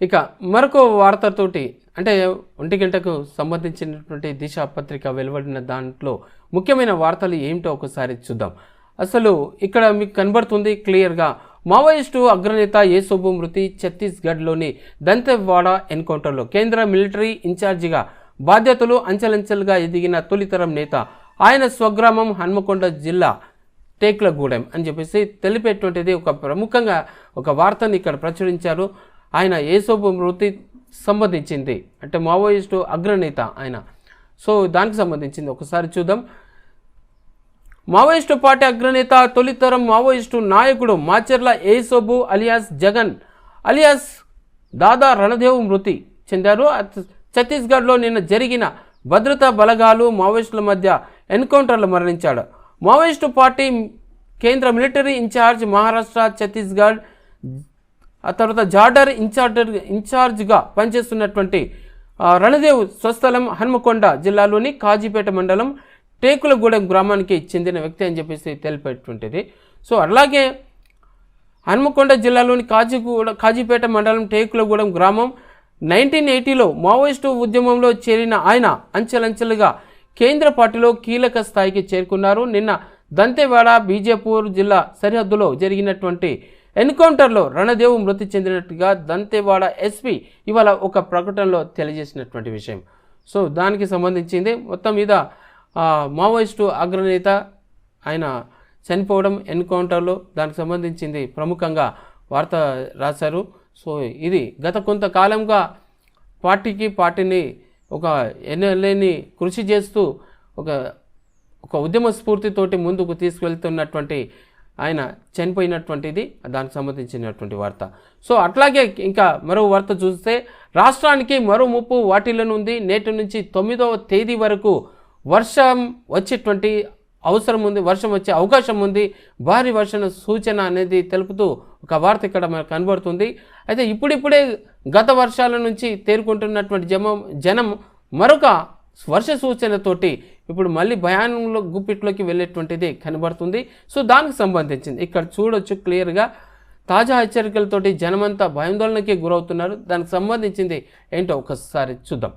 ఇక మరొక వార్తతోటి అంటే ఒంటి గంటకు సంబంధించినటువంటి దిశ పత్రిక వెలువడిన దాంట్లో ముఖ్యమైన వార్తలు ఏమిటో ఒకసారి చూద్దాం. అసలు ఇక్కడ మీకు కనబడుతుంది క్లియర్గా మావోయిస్టు అగ్రనేత యేసోబు మృతి ఛత్తీస్గఢ్లోని దంతెవాడ ఎన్కౌంటర్లో. కేంద్ర మిలిటరీ ఇన్ఛార్జిగా బాధ్యతలు అంచెలంచెలుగా ఎదిగిన తొలితరం నేత ఆయన స్వగ్రామం హన్మకొండ జిల్లా టేక్లగూడెం అని చెప్పేసి తెలిపేటువంటిది ఒక ప్రముఖంగా ఒక వార్తని ఇక్కడ ప్రచురించారు. ఆయన ఏసోబు మృతి సంబంధించింది. అంటే మావోయిస్టు అగ్రనేత ఆయన. సో దానికి సంబంధించింది. ఒకసారి చూద్దాం. మావోయిస్టు పార్టీ అగ్రనేత తొలితరం మావోయిస్టు నాయకుడు మాచెర్ల ఏసోబు అలియాస్ జగన్. అలియాస్ దాదా రణదేవ్ మృతి చెందారు. ఛత్తీస్గఢ్లో నిన్న జరిగిన భద్రతా బలగాలు మావోయిస్టుల మధ్య ఎన్కౌంటర్లో మరణించాడు. మావోయిస్టు పార్టీ కేంద్ర మిలిటరీ ఇన్ఛార్జ్ మహారాష్ట్ర ఛత్తీస్గఢ్ ఆ తర్వాత జార్డర్ ఇన్ఛార్జర్ ఇన్ఛార్జ్గా పనిచేస్తున్నటువంటి రణదేవ్ స్వస్థలం హన్మకొండ జిల్లాలోని కాజీపేట మండలం టేకులగూడెం గ్రామానికి చెందిన వ్యక్తి అని చెప్పేసి తెలిపేటువంటిది. సో అలాగే హన్మకొండ జిల్లాలోని కాజీగూడ కాజీపేట మండలం టేకులగూడెం గ్రామం నైన్టీన్ ఎయిటీలో మావోయిస్టు ఉద్యమంలో చేరిన ఆయన అంచెలంచెలుగా కేంద్ర పార్టీలో కీలక స్థాయికి చేరుకున్నారు. నిన్న దంతేవాడ బీజేపూర్ జిల్లా సరిహద్దులో జరిగినటువంటి ఎన్కౌంటర్లో రణదేవ్ మృతి చెందినట్టుగా దంతేవాడ ఎస్పీ ఇవాళ ఒక ప్రకటనలో తెలియజేసినటువంటి విషయం. సో దానికి సంబంధించింది మొత్తం మీద మావోయిస్టు అగ్రనేత ఆయన చనిపోవడం ఎన్కౌంటర్లో దానికి సంబంధించింది ప్రముఖంగా వార్త రాశారు. సో ఇది గత కొంతకాలంగా పార్టీకి పార్టీని ఒక ఎన్ఎల్ఏని కృషి చేస్తూ ఒక ఒక ఉద్యమ స్ఫూర్తితోటి ముందుకు తీసుకెళ్తున్నటువంటి ఆయన చనిపోయినటువంటిది దానికి సంబంధించినటువంటి వార్త. సో అట్లాగే ఇంకా మరో వార్త చూస్తే రాష్ట్రానికి మరో ముప్పు వాటిల్లోనుంది. నేటి నుంచి తొమ్మిదవ తేదీ వరకు వర్షం వచ్చేటువంటి అవసరం ఉంది వర్షం వచ్చే అవకాశం ఉంది. భారీ వర్షం సూచన అనేది తెలుపుతూ ఒక వార్త ఇక్కడ మనకు కనబడుతుంది. అయితే ఇప్పుడిప్పుడే గత వర్షాల నుంచి తేరుకుంటున్నటువంటి జమ జనం మరొక వర్ష సూచనతోటి ఇప్పుడు మళ్ళీ భయానంలో గుప్పిట్లోకి వెళ్ళేటువంటిది కనబడుతుంది. సో దానికి సంబంధించింది. ఇక్కడ చూడొచ్చు క్లియర్గా తాజా హెచ్చరికలతోటి జనమంతా భయాందోళనకి గురవుతున్నారు. దానికి సంబంధించింది ఏంటో ఒకసారి చూద్దాం.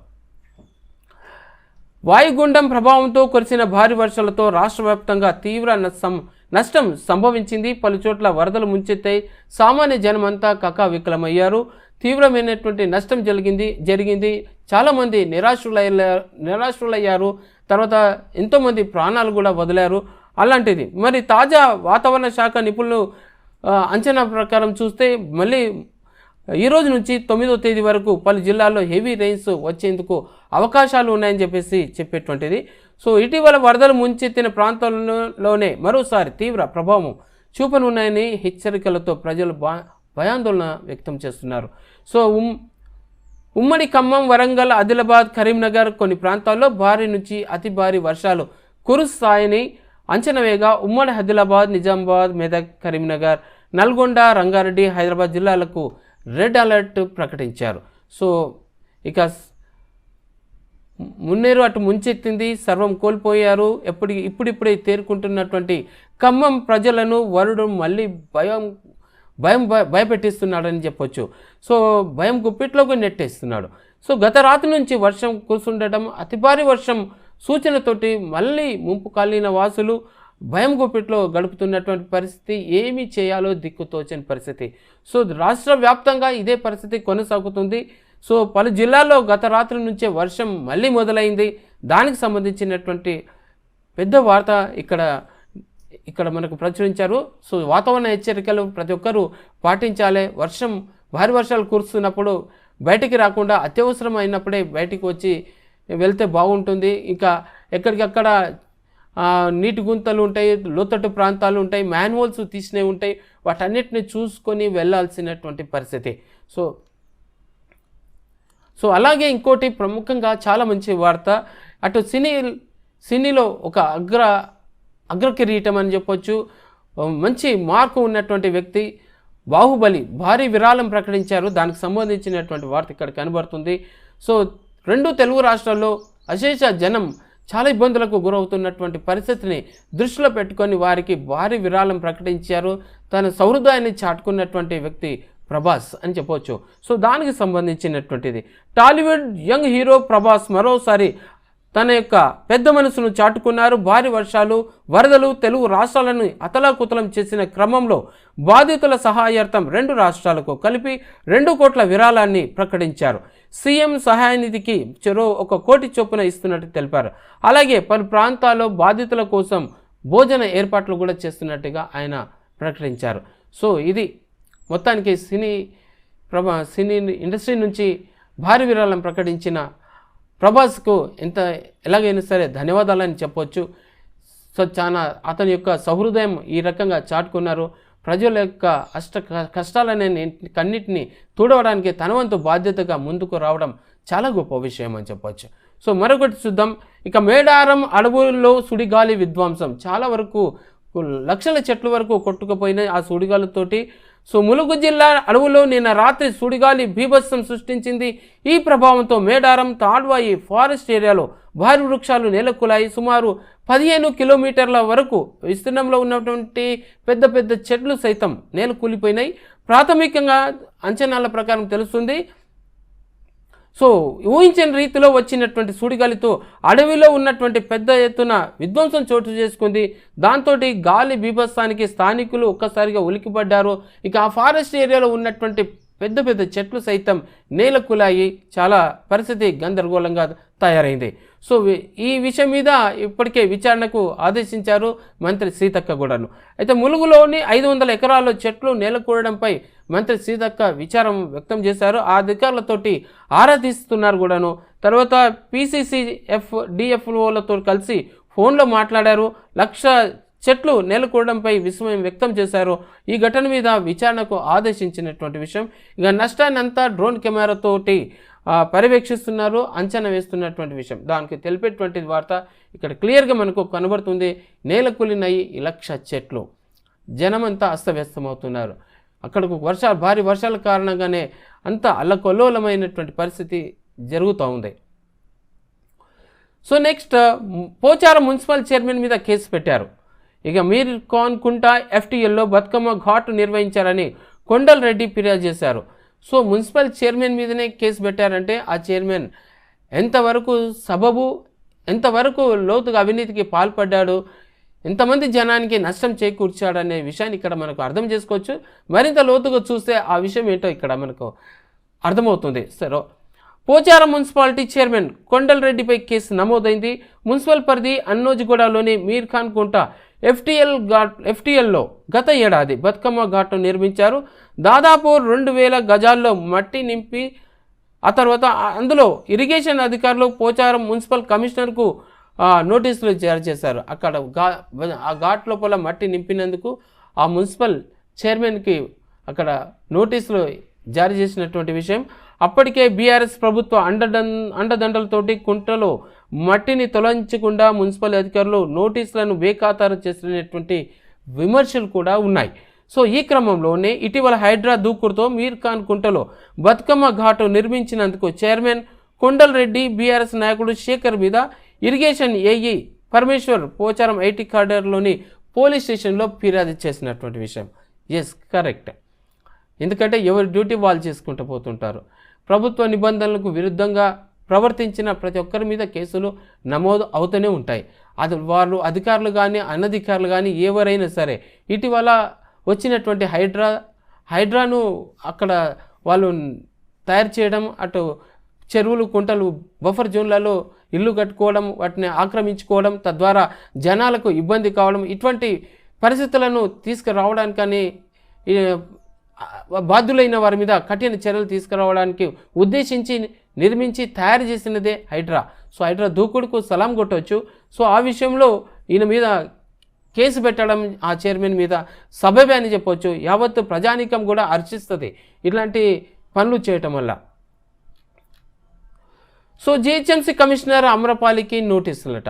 వాయుగుండం ప్రభావంతో కురిసిన భారీ వర్షాలతో రాష్ట్ర వ్యాప్తంగా తీవ్ర నష్టం నష్టం సంభవించింది. పలు చోట్ల వరదలు ముంచెత్తాయి. సామాన్య జనమంతా కకావికలమయ్యారు తీవ్రమైనటువంటి నష్టం జరిగింది జరిగింది. చాలామంది నిరాశులయ్య నిరాశులయ్యారు తర్వాత ఎంతోమంది ప్రాణాలు కూడా వదిలారు. అలాంటిది. మరి తాజా వాతావరణ శాఖ నిపుణులు అంచనా ప్రకారం చూస్తే మళ్ళీ ఈ రోజు నుంచి తొమ్మిదో తేదీ వరకు పలు జిల్లాల్లో హెవీ రెయిన్స్ వచ్చేందుకు అవకాశాలు ఉన్నాయని చెప్పేసి చెప్పేటువంటిది. సో ఇటీవల వరదలు ముంచెత్తిన ప్రాంతాలలోనే మరోసారి తీవ్ర ప్రభావం చూపనున్నాయని హెచ్చరికలతో ప్రజలు భయాందోళన వ్యక్తం చేస్తున్నారు. సో ఉమ్ ఉమ్మడి ఖమ్మం వరంగల్ ఆదిలాబాద్ కరీంనగర్ కొన్ని ప్రాంతాల్లో భారీ నుంచి అతి భారీ వర్షాలు కురుస్తాయని అంచనా వేగా ఉమ్మడి ఆదిలాబాద్ నిజామాబాద్ మెదక్ కరీంనగర్ నల్గొండ రంగారెడ్డి హైదరాబాద్ జిల్లాలకు రెడ్ అలర్ట్ ప్రకటించారు. సో ఇక మున్నేరు అటు ముంచెత్తింది సర్వం కోల్పోయారు. ఎప్పటి ఇప్పుడిప్పుడే తేరుకుంటున్నటువంటి ఖమ్మం ప్రజలను వరుడు మళ్ళీ భయం భయం భయ- భయపెట్టిస్తున్నాడని చెప్పొచ్చు. సో భయం గుప్పిట్లోకి నెట్టేస్తున్నాడు. సో గత రాత్రి నుంచి వర్షం కూర్చుండటం అతి భారీ వర్షం సూచనతోటి మళ్ళీ ముంపు కాలిన వాసులు భయం గుప్పిట్లో గడుపుతున్నటువంటి పరిస్థితి ఏమి చేయాలో దిక్కుతోచని పరిస్థితి. సో రాష్ట్ర వ్యాప్తంగా ఇదే పరిస్థితి కొనసాగుతుంది. సో పలు జిల్లాల్లో గత రాత్రి నుంచే వర్షం మళ్ళీ మొదలైంది. దానికి సంబంధించినటువంటి పెద్ద వార్త ఇక్కడ ఇక్కడ మనకు ప్రచురించారు. సో వాతావరణ హెచ్చరికలు ప్రతి ఒక్కరూ పాటించాలి. వర్షం భారీ వర్షాలు కురుస్తున్నప్పుడు బయటికి రాకుండా అత్యవసరం అయినప్పుడే బయటికి వచ్చి వెళ్తే బాగుంటుంది. ఇంకా ఎక్కడికక్కడ నీటి గుంతలు ఉంటాయి లోతట్టు ప్రాంతాలు ఉంటాయి మాన్యువల్స్ తీసినవి ఉంటాయి. వాటన్నిటిని చూసుకొని వెళ్ళాల్సినటువంటి పరిస్థితి. సో సో అలాగే ఇంకోటి ప్రముఖంగా చాలా మంచి వార్త. అటు సినీ సినీలో ఒక అగ్ర అగ్ర కిరీటం అని చెప్పొచ్చు. మంచి మార్కు ఉన్నటువంటి వ్యక్తి. బాహుబలి భారీ విరాళం ప్రకటించారు. దానికి సంబంధించినటువంటి వార్త ఇక్కడ కనబడుతుంది. సో రెండు తెలుగు రాష్ట్రాల్లో అశేష జనం చాలా ఇబ్బందులకు గురవుతున్నటువంటి పరిస్థితిని దృష్టిలో పెట్టుకొని వారికి భారీ విరాళం ప్రకటించారు. తన సౌహృదాయాన్ని చాటుకున్నటువంటి వ్యక్తి ప్రభాస్ అని చెప్పవచ్చు సో దానికి సంబంధించినటువంటిది. టాలీవుడ్ యంగ్ హీరో ప్రభాస్ మరోసారి తన యొక్క పెద్ద మనసును చాటుకున్నారు. భారీ వర్షాలు వరదలు తెలుగు రాష్ట్రాలను అతలాకుతలం చేసిన క్రమంలో బాధితుల సహాయార్థం రెండు రాష్ట్రాలకు కలిపి రెండు కోట్ల విరాళాన్ని ప్రకటించారు. సీఎం సహాయ నిధికి చెరో ఒక కోటి చొప్పున ఇస్తున్నట్టు తెలిపారు. అలాగే పలు ప్రాంతాల్లో బాధితుల కోసం భోజన ఏర్పాట్లు కూడా చేస్తున్నట్టుగా ఆయన ప్రకటించారు. సో ఇది మొత్తానికి సినీ ప్రభా సినీ ఇండస్ట్రీ నుంచి భారీ విరాళం ప్రకటించిన ప్రభాస్కు ఎంత ఎలాగైనా సరే ధన్యవాదాలని చెప్పొచ్చు. సో చాలా అతని యొక్క సహృదయం ఈ రకంగా చాటుకున్నారు. ప్రజల యొక్క అష్ట కష్టాలనే కన్నిటిని తూడవడానికి తన వంతు బాధ్యతగా ముందుకు రావడం చాలా గొప్ప విషయం అని చెప్పొచ్చు. సో మరొకటి చూద్దాం. ఇక మేడారం అడవుల్లో సుడిగాలి విధ్వంసం. చాలా వరకు లక్షల చెట్ల వరకు కొట్టుకుపోయినాయి ఆ సుడిగాలితోటి సో ములుగు జిల్లా అడవులో నిన్న రాత్రి సుడిగాలి బీభత్సం సృష్టించింది. ఈ ప్రభావంతో మేడారం తాడ్వాయి ఫారెస్ట్ ఏరియాలో భారీ వృక్షాలు నెలకొలాయి. సుమారు పదిహేను కిలోమీటర్ల వరకు విస్తీర్ణంలో ఉన్నటువంటి పెద్ద పెద్ద చెట్లు సైతం నేల కూలిపోయినాయి ప్రాథమికంగా అంచనాల ప్రకారం తెలుస్తుంది సో ఊహించని రీతిలో వచ్చినటువంటి సుడిగాలితో అడవిలో ఉన్నటువంటి పెద్ద ఎత్తున విధ్వంసం చోటు చేసుకుంది. దాంతో గాలి బీభత్సానికి స్థానికులు ఒక్కసారిగా ఉలికిపడ్డారు. ఇక ఆ ఫారెస్ట్ ఏరియాలో ఉన్నటువంటి పెద్ద పెద్ద చెట్లు సైతం నేల కులాయి చాలా పరిస్థితి గందరగోళంగా తయారైంది. సో ఈ విషయం మీద ఇప్పటికే విచారణకు ఆదేశించారు మంత్రి సీతక్క కూడాను. అయితే ములుగులోని ఐదు వందల ఎకరాల్లో చెట్లు నేలకూడడంపై మంత్రి సీతక్క విచారం వ్యక్తం చేశారు. ఆ అధికారులతోటి ఆరా తీస్తున్నారు కూడాను. తర్వాత పీసీసీఎఫ్ డిఎఫ్ఓలతో కలిసి ఫోన్లో మాట్లాడారు. లక్ష చెట్లు నెలకూడడంపై విస్మయం వ్యక్తం చేశారు. ఈ ఘటన మీద విచారణకు ఆదేశించినటువంటి విషయం. ఇక నష్టాన్ని అంతా డ్రోన్ కెమెరాతోటి పర్యవేక్షిస్తున్నారు అంచనా వేస్తున్నటువంటి విషయం. దానికి తెలిపేటువంటి వార్త ఇక్కడ క్లియర్గా మనకు కనబడుతుంది. నేల కులినయి లక్ష చెట్లు. జనమంతా అస్తవ్యస్తమవుతున్నారు. అక్కడకు వర్షాలు భారీ వర్షాల కారణంగానే అంత అల్లకొల్లోలమైనటువంటి పరిస్థితి జరుగుతూ ఉంది. So next Pocharam municipal chairman మీద కేసు పెట్టారు. ఇక మీర్ ఖాన్ కుంటా ఎఫ్టీఎల్లో బతుకమ్మ ఘాటు నిర్వహించారని కొండల్ రెడ్డి ఫిర్యాదు చేశారు. సో మున్సిపల్ చైర్మన్ మీదనే కేసు పెట్టారంటే ఆ చైర్మన్ ఎంతవరకు సబబు ఎంతవరకు లోతుగా అవినీతికి పాల్పడ్డాడు ఎంతమంది జనానికి నష్టం చేకూర్చాడనే విషయాన్ని ఇక్కడ మనకు అర్థం చేసుకోవచ్చు. మరింత లోతుగా చూస్తే ఆ విషయం ఏంటో ఇక్కడ మనకు అర్థమవుతుంది. సరే పోచారం మున్సిపాలిటీ చైర్మన్ కొండల్ రెడ్డిపై కేసు నమోదైంది. మున్సిపల్ పరిధి అన్నోజిగూడలోని మీర్ ఖాన్ కుంట ఎఫ్టీఎల్ ఘాట్ ఎఫ్టీఎల్లో గత ఏడాది బతుకమ్మ ఘాట్ను నిర్మించారు. దాదాపు రెండు వేల గజాల్లో మట్టి నింపి ఆ తర్వాత అందులో ఇరిగేషన్ అధికారులు పోచారం మున్సిపల్ కమిషనర్కు నోటీసులు జారీ చేశారు. అక్కడ గా ఆ ఘాట్ లోపల మట్టి నింపినందుకు ఆ మున్సిపల్ చైర్మన్కి అక్కడ నోటీసులు జారీ చేసినటువంటి విషయం. అప్పటికే బీఆర్ఎస్ ప్రభుత్వ అండదం అండదండలతోటి కుంటలో మట్టిని తొలగించకుండా మున్సిపల్ అధికారులు నోటీసులను బేఖాతారు చేసినటువంటి విమర్శలు కూడా ఉన్నాయి. సో ఈ క్రమంలోనే ఇటీవల హైడ్రా దూకుడుతో మీర్ ఖాన్ కుంటలో బతుకమ్మ ఘాటు నిర్మించినందుకు చైర్మన్ కొండల్ రెడ్డి బీఆర్ఎస్ నాయకుడు శేఖర్ మీద irrigation AE Parameshwar Pocharam IT కార్డర్లోని police స్టేషన్లో ఫిర్యాదు చేసినటువంటి విషయం. ఎస్ కరెక్ట్ ఎందుకంటే ఎవరి డ్యూటీ వాళ్ళు చేసుకుంటూ పోతుంటారు. ప్రభుత్వ నిబంధనలకు విరుద్ధంగా ప్రవర్తించిన ప్రతి ఒక్కరి మీద కేసులు నమోదు అవుతూనే ఉంటాయి. అది వాళ్ళు అధికారులు కానీ అనధికారులు కానీ ఎవరైనా సరే ఇటీవల వచ్చినటువంటి హైడ్రా హైడ్రాను అక్కడ వాళ్ళు తయారు చేయడం అటు చెరువులు కుంటలు బఫర్ జోన్లలో ఇల్లు కట్టుకోవడం వాటిని ఆక్రమించుకోవడం తద్వారా జనాలకు ఇబ్బంది కావడం ఇటువంటి పరిస్థితులను తీసుకురావడానికని బాధ్యులైన వారి మీద కఠిన చర్యలు తీసుకురావడానికి ఉద్దేశించి నిర్మించి తయారు చేసినదే హైడ్రా. సో హైడ్రా దూకుడుకు సలాం కొట్టవచ్చు. సో ఆ విషయంలో ఈయన మీద కేసు పెట్టడం ఆ చైర్మన్ మీద సబబే అని చెప్పొచ్చు. యావత్తు ప్రజానీకం కూడా అర్చిస్తుంది ఇట్లాంటి పనులు చేయటం వల్ల. సో జిహెచ్ఎంసీ కమిషనర్ అమ్రపాలికి నోటీసులట.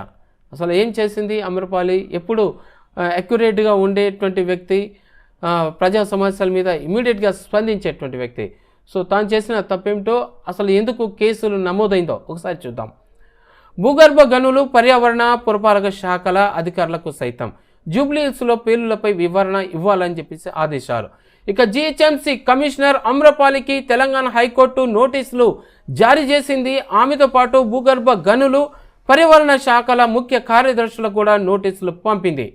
అసలు ఏం చేసింది అమ్రపాలి? ఎప్పుడు అక్యురేట్గా ఉండేటువంటి వ్యక్తి ప్రజా సమస్యల మీద ఇమీడియట్గా స్పందించేటువంటి వ్యక్తి. సో తాను చేసిన తప్పేమిటో అసలు ఎందుకు కేసులు నమోదైందో ఒకసారి చూద్దాం. భూగర్భ గనులు పర్యావరణ పురపాలక శాఖల అధికారులకు సైతం జూబ్లీహిల్స్లో పేలులపై వివరణ ఇవ్వాలని చెప్పేసి ఆదేశాలు. ఇక జిహెచ్ఎంసీ కమిషనర్ అమ్రపాలికి తెలంగాణ హైకోర్టు నోటీసులు జారీ చేసింది. ఆమెతో పాటు భూగర్భ గనులు పర్యావరణ శాఖల ముఖ్య కార్యదర్శులకు కూడా నోటీసులు పంపింది.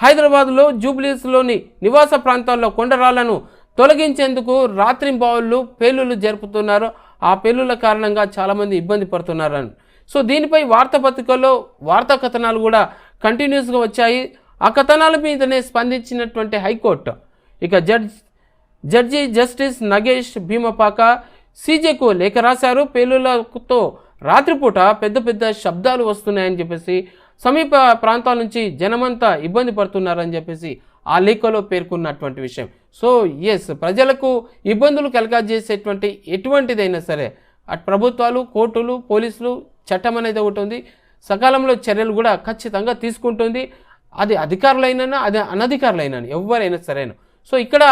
హైదరాబాద్లో జూబ్లీస్లోని నివాస ప్రాంతాల్లో కొండరాళ్ళను తొలగించేందుకు రాత్రింబావుళ్ళు పేలుళ్ళు జరుపుతున్నారు. ఆ పేలుళ్ళ కారణంగా చాలామంది ఇబ్బంది పడుతున్నారని సో దీనిపై వార్తాపత్రికల్లో వార్తా కథనాలు కూడా కంటిన్యూస్గా వచ్చాయి. ఆ కథనాల మీదనే స్పందించినటువంటి హైకోర్టు ఇక judge judge justice Nagesh Bheemapaka సీజేకు లేఖ రాశారు. పేలులతో రాత్రిపూట పెద్ద పెద్ద శబ్దాలు వస్తున్నాయని చెప్పేసి సమీప ప్రాంతాల నుంచి జనమంతా ఇబ్బంది పడుతున్నారని చెప్పేసి ఆ లేఖలో పేర్కొన్నటువంటి విషయం. సో ఎస్ ప్రజలకు ఇబ్బందులు కలగజేసేటువంటి ఎటువంటిదైనా సరే అటు ప్రభుత్వాలు కోర్టులు పోలీసులు చట్టం అనేది ఒకటి ఉంది. సకాలంలో చర్యలు కూడా ఖచ్చితంగా తీసుకుంటుంది. అది అధికారులైనా అది అనధికారులైనా ఎవరైనా సరేనా. సో ఇక్కడ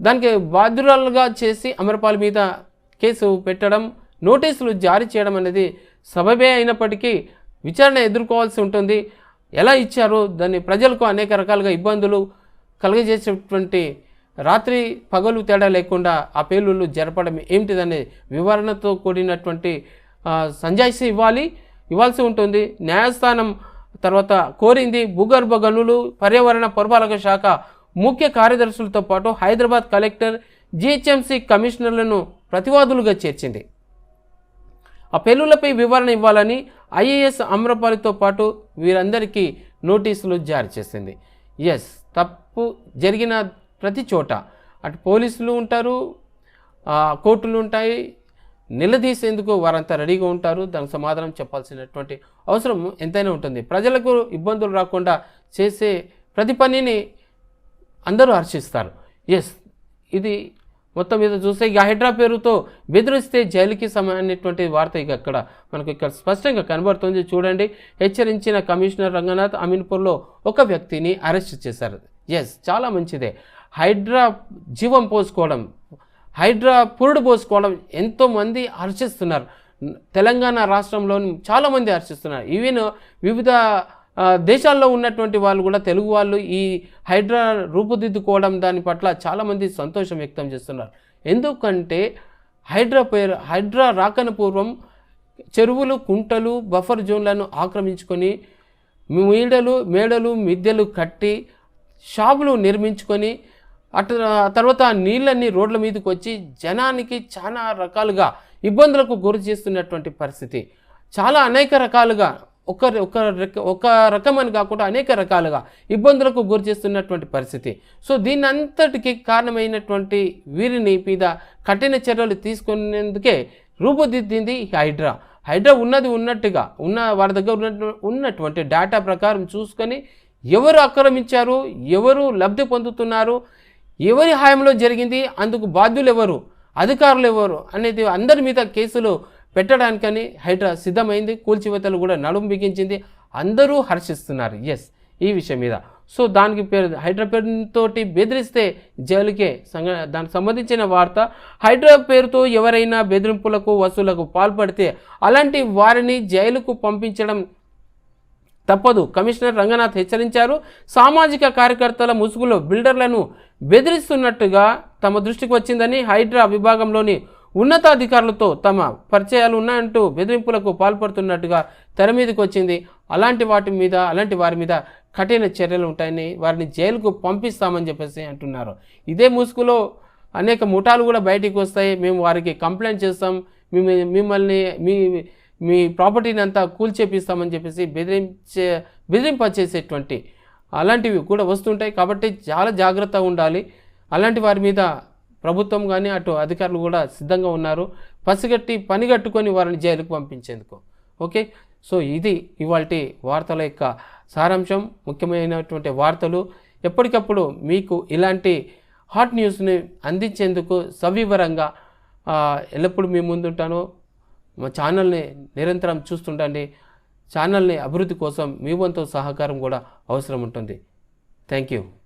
దానికి బాధ్యురాలుగా చేసి అమరపాల్ మీద కేసు పెట్టడం నోటీసులు జారీ చేయడం అనేది సబబే అయినప్పటికీ విచారణ ఎదుర్కోవాల్సి ఉంటుంది. ఎలా ఇచ్చారో? దాన్ని ప్రజలకు అనేక రకాలుగా ఇబ్బందులు కలుగజేసేటువంటి రాత్రి పగలు తేడా లేకుండా ఆ పేలుళ్ళు జరపడం ఏమిటిదనే వివరణతో కూడినటువంటి ఆ, సంజాయిషి ఇవ్వాలి. ఇవ్వాల్సి ఉంటుంది. న్యాయస్థానం తర్వాత కోరింది భూగర్భ గనులు పర్యావరణ పురపాలక శాఖ ముఖ్య కార్యదర్శులతో పాటు హైదరాబాద్ కలెక్టర్ జిహెచ్ఎంసీ కమిషనర్లను ప్రతివాదులుగా చేర్చింది. ఆ పెళ్ళులపై వివరణ ఇవ్వాలని ఐఏఎస్ అమ్రపాలితో పాటు వీరందరికీ నోటీసులు జారీ చేసింది. ఎస్ తప్పు జరిగిన ప్రతి చోట అటు పోలీసులు ఉంటారు కోర్టులు ఉంటాయి నిలదీసేందుకు వారంతా రెడీగా ఉంటారు. దానికి సమాధానం చెప్పాల్సినటువంటి అవసరం ఎంతైనా ఉంటుంది. ప్రజలకు ఇబ్బందులు రాకుండా చేసే ప్రతి పనిని అందరూ హర్షిస్తారు. ఎస్ ఇది మొత్తం మీద చూస్తే ఇక హైడ్రా పేరుతో బెదిరిస్తే జైలుకి సమానమైనటువంటి వార్త ఇక అక్కడ మనకు ఇక్కడ స్పష్టంగా కనబడుతుంది. చూడండి హెచ్చరించిన కమిషనర్ రంగనాథ్ అమీన్పూర్లో ఒక వ్యక్తిని అరెస్ట్ చేశారు. ఎస్ చాలా మంచిదే. హైడ్రా జీవం పోసుకోవడం హైడ్రా పురుడు పోసుకోవడం ఎంతోమంది హర్షిస్తున్నారు తెలంగాణ రాష్ట్రంలోని చాలామంది హర్షిస్తున్నారు ఈవెన్ వివిధ దేశాల్లో ఉన్నటువంటి వాళ్ళు కూడా తెలుగు వాళ్ళు ఈ హైడ్రా రూపుదిద్దుకోవడం దాని పట్ల చాలామంది సంతోషం వ్యక్తం చేస్తున్నారు. ఎందుకంటే హైడ్రా పేరు హైడ్రా రాకని పూర్వం చెరువులు కుంటలు బఫర్ జోన్లను ఆక్రమించుకొని మీడలు మేడలు మిద్దెలు కట్టి షాపులు నిర్మించుకొని అటు తర్వాత నీళ్ళన్నీ రోడ్ల మీదకి వచ్చి జనానికి చాలా రకాలుగా ఇబ్బందులకు గురి చేస్తున్నటువంటి పరిస్థితి. చాలా అనేక రకాలుగా ఒక ఒక రక ఒక రకమని కాకుండా అనేక రకాలుగా ఇబ్బందులకు గురి చేస్తున్నటువంటి పరిస్థితి. సో దీని అంతటికి కారణమైనటువంటి వీరిని మీద కఠిన చర్యలు తీసుకునేందుకే రూపుదిద్దింది ఈ హైడ్రా. హైడ్రా ఉన్నది ఉన్నట్టుగా ఉన్న వారి దగ్గర ఉన్నట్టు ఉన్నటువంటి డేటా ప్రకారం చూసుకొని ఎవరు ఆక్రమించారు ఎవరు లబ్ధి పొందుతున్నారు ఎవరి హాయంలో జరిగింది అందుకు బాధ్యులు ఎవరు అధికారులు ఎవరు అనేది అందరి మీద కేసులు పెట్టడానికని హైడ్రా సిద్ధమైంది. కూల్చివేతలు కూడా నడుము బిగించింది. అందరూ హర్షిస్తున్నారు. ఎస్ ఈ విషయం మీద. సో దానికి పేరు హైడ్రా పేరుతో బెదిరిస్తే జైలుకే సంగ దానికి సంబంధించిన వార్త. హైడ్రా పేరుతో ఎవరైనా బెదిరింపులకు వసూలకు పాల్పడితే అలాంటి వారిని జైలుకు పంపించడం తప్పదు. కమిషనర్ రంగనాథ్ హెచ్చరించారు. సామాజిక కార్యకర్తల ముసుగులో బిల్డర్లను బెదిరిస్తున్నట్టుగా తమ దృష్టికి వచ్చిందని హైడ్రా విభాగంలోని ఉన్నతాధికారులతో తమ పరిచయాలు ఉన్నాయంటూ బెదిరింపులకు పాల్పడుతున్నట్టుగా తెర మీదకి వచ్చింది. అలాంటి వాటి మీద అలాంటి వారి మీద కఠిన చర్యలు ఉంటాయని వారిని జైలుకు పంపిస్తామని చెప్పేసి అంటున్నారు. ఇదే ముసుగులో అనేక ముఠాలు కూడా బయటికి వస్తాయి. మేము వారికి కంప్లైంట్ చేస్తాం. మేము మిమ్మల్ని మీ మీ ప్రాపర్టీని అంతా కూల్చేపిస్తామని చెప్పేసి బెదిరించే బెదిరింపచేసేటువంటి అలాంటివి కూడా వస్తుంటాయి. కాబట్టి చాలా జాగ్రత్తగా ఉండాలి. అలాంటి వారి మీద ప్రభుత్వం కానీ అటు అధికారులు కూడా సిద్ధంగా ఉన్నారు. పసిగట్టి పనిగట్టుకొని వారిని జైలుకు పంపించేందుకు. ఓకే? సో ఇది ఇవాళ వార్తల యొక్క సారాంశం. ముఖ్యమైనటువంటి వార్తలు. ఎప్పటికప్పుడు మీకు ఇలాంటి హాట్ న్యూస్ని అందించేందుకు సవివరంగా ఎల్లప్పుడూ మీ ముందుంటాను. మా ఛానల్ని నిరంతరం చూస్తుండండి. ఛానల్ని అభివృద్ధి కోసం మీ వంతు సహకారం కూడా అవసరం ఉంటుంది. Thank you.